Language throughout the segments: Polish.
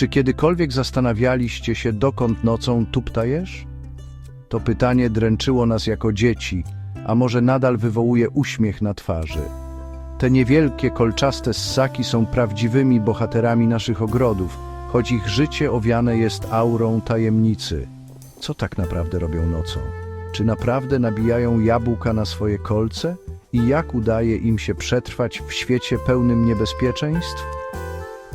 Czy kiedykolwiek zastanawialiście się, dokąd nocą tuptajesz? To pytanie dręczyło nas jako dzieci, a może nadal wywołuje uśmiech na twarzy. Te niewielkie, kolczaste ssaki są prawdziwymi bohaterami naszych ogrodów, choć ich życie owiane jest aurą tajemnicy. Co tak naprawdę robią nocą? Czy naprawdę nabijają jabłka na swoje kolce? I jak udaje im się przetrwać w świecie pełnym niebezpieczeństw?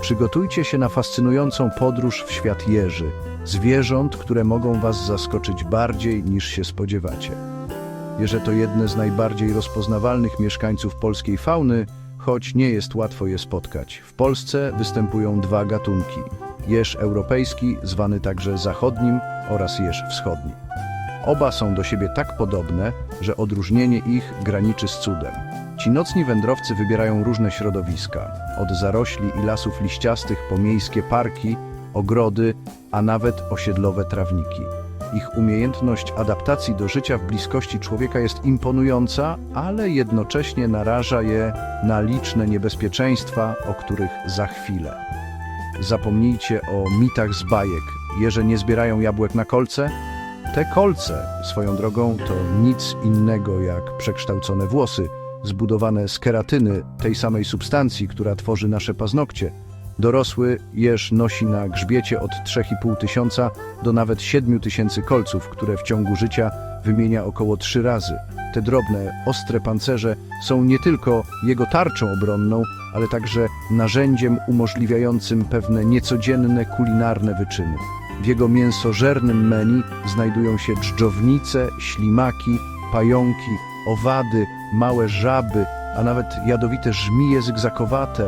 Przygotujcie się na fascynującą podróż w świat jeży, zwierząt, które mogą Was zaskoczyć bardziej niż się spodziewacie. Jeże to jedne z najbardziej rozpoznawalnych mieszkańców polskiej fauny, choć nie jest łatwo je spotkać. W Polsce występują dwa gatunki: jeż europejski, zwany także zachodnim, oraz jeż wschodni. Oba są do siebie tak podobne, że odróżnienie ich graniczy z cudem. Ci nocni wędrowcy wybierają różne środowiska, od zarośli i lasów liściastych po miejskie parki, ogrody, a nawet osiedlowe trawniki. Ich umiejętność adaptacji do życia w bliskości człowieka jest imponująca, ale jednocześnie naraża je na liczne niebezpieczeństwa, o których za chwilę. Zapomnijcie o mitach z bajek. Jeże nie zbierają jabłek na kolce? Te kolce, swoją drogą, to nic innego jak przekształcone włosy, zbudowane z keratyny, tej samej substancji, która tworzy nasze paznokcie. Dorosły jeż nosi na grzbiecie od 3,5 tysiąca do nawet 7 tysięcy kolców, które w ciągu życia wymienia około trzy razy. Te drobne, ostre pancerze są nie tylko jego tarczą obronną, ale także narzędziem umożliwiającym pewne niecodzienne kulinarne wyczyny. W jego mięsożernym menu znajdują się dżdżownice, ślimaki, pająki, owady, małe żaby, a nawet jadowite żmije zygzakowate.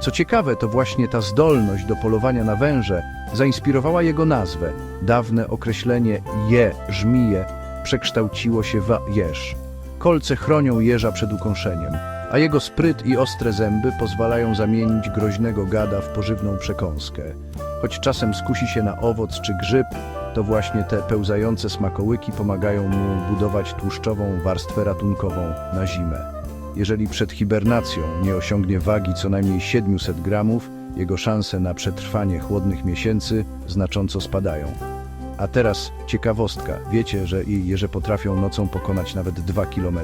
Co ciekawe, to właśnie ta zdolność do polowania na węże zainspirowała jego nazwę. Dawne określenie je, żmije, przekształciło się w jeż. Kolce chronią jeża przed ukąszeniem, a jego spryt i ostre zęby pozwalają zamienić groźnego gada w pożywną przekąskę. Choć czasem skusi się na owoc czy grzyb, to właśnie te pełzające smakołyki pomagają mu budować tłuszczową warstwę ratunkową na zimę. Jeżeli przed hibernacją nie osiągnie wagi co najmniej 700 gramów, jego szanse na przetrwanie chłodnych miesięcy znacząco spadają. A teraz ciekawostka. Wiecie, że i jeże potrafią nocą pokonać nawet 2 km?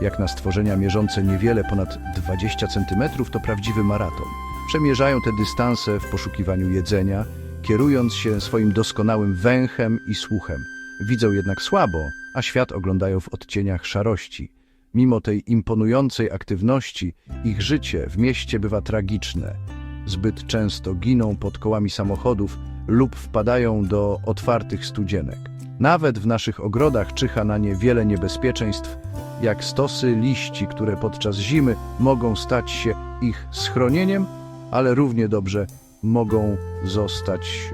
Jak na stworzenia mierzące niewiele ponad 20 cm to prawdziwy maraton. Przemierzają te dystanse w poszukiwaniu jedzenia, kierując się swoim doskonałym węchem i słuchem. Widzą jednak słabo, a świat oglądają w odcieniach szarości. Mimo tej imponującej aktywności, ich życie w mieście bywa tragiczne. Zbyt często giną pod kołami samochodów lub wpadają do otwartych studzienek. Nawet w naszych ogrodach czyha na nie wiele niebezpieczeństw, jak stosy liści, które podczas zimy mogą stać się ich schronieniem, ale równie dobrze mogą zostać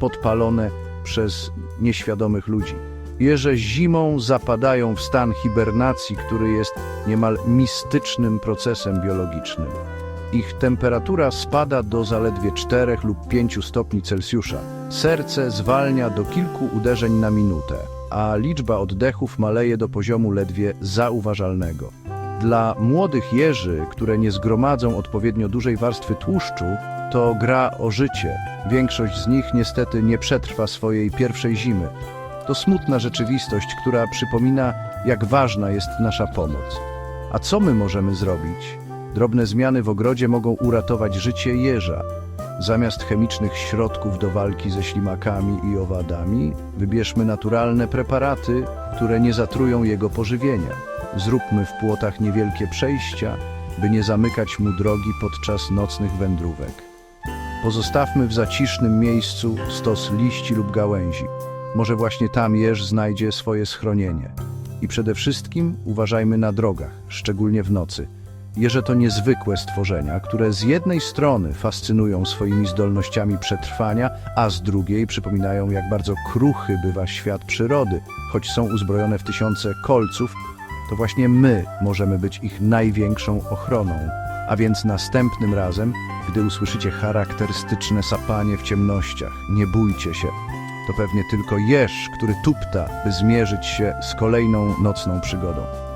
podpalone przez nieświadomych ludzi. Jeże zimą zapadają w stan hibernacji, który jest niemal mistycznym procesem biologicznym. Ich temperatura spada do zaledwie 4 lub 5 stopni Celsjusza. Serce zwalnia do kilku uderzeń na minutę, a liczba oddechów maleje do poziomu ledwie zauważalnego. Dla młodych jeży, które nie zgromadzą odpowiednio dużej warstwy tłuszczu, to gra o życie. Większość z nich niestety nie przetrwa swojej pierwszej zimy. To smutna rzeczywistość, która przypomina, jak ważna jest nasza pomoc. A co my możemy zrobić? Drobne zmiany w ogrodzie mogą uratować życie jeża. Zamiast chemicznych środków do walki ze ślimakami i owadami, wybierzmy naturalne preparaty, które nie zatrują jego pożywienia. Zróbmy w płotach niewielkie przejścia, by nie zamykać mu drogi podczas nocnych wędrówek. Pozostawmy w zacisznym miejscu stos liści lub gałęzi. Może właśnie tam jeż znajdzie swoje schronienie. I przede wszystkim uważajmy na drogach, szczególnie w nocy. Jeże to niezwykłe stworzenia, które z jednej strony fascynują swoimi zdolnościami przetrwania, a z drugiej przypominają, jak bardzo kruchy bywa świat przyrody. Choć są uzbrojone w tysiące kolców, to właśnie my możemy być ich największą ochroną. A więc następnym razem, gdy usłyszycie charakterystyczne sapanie w ciemnościach, nie bójcie się. To pewnie tylko jeż, który tupta, by zmierzyć się z kolejną nocną przygodą.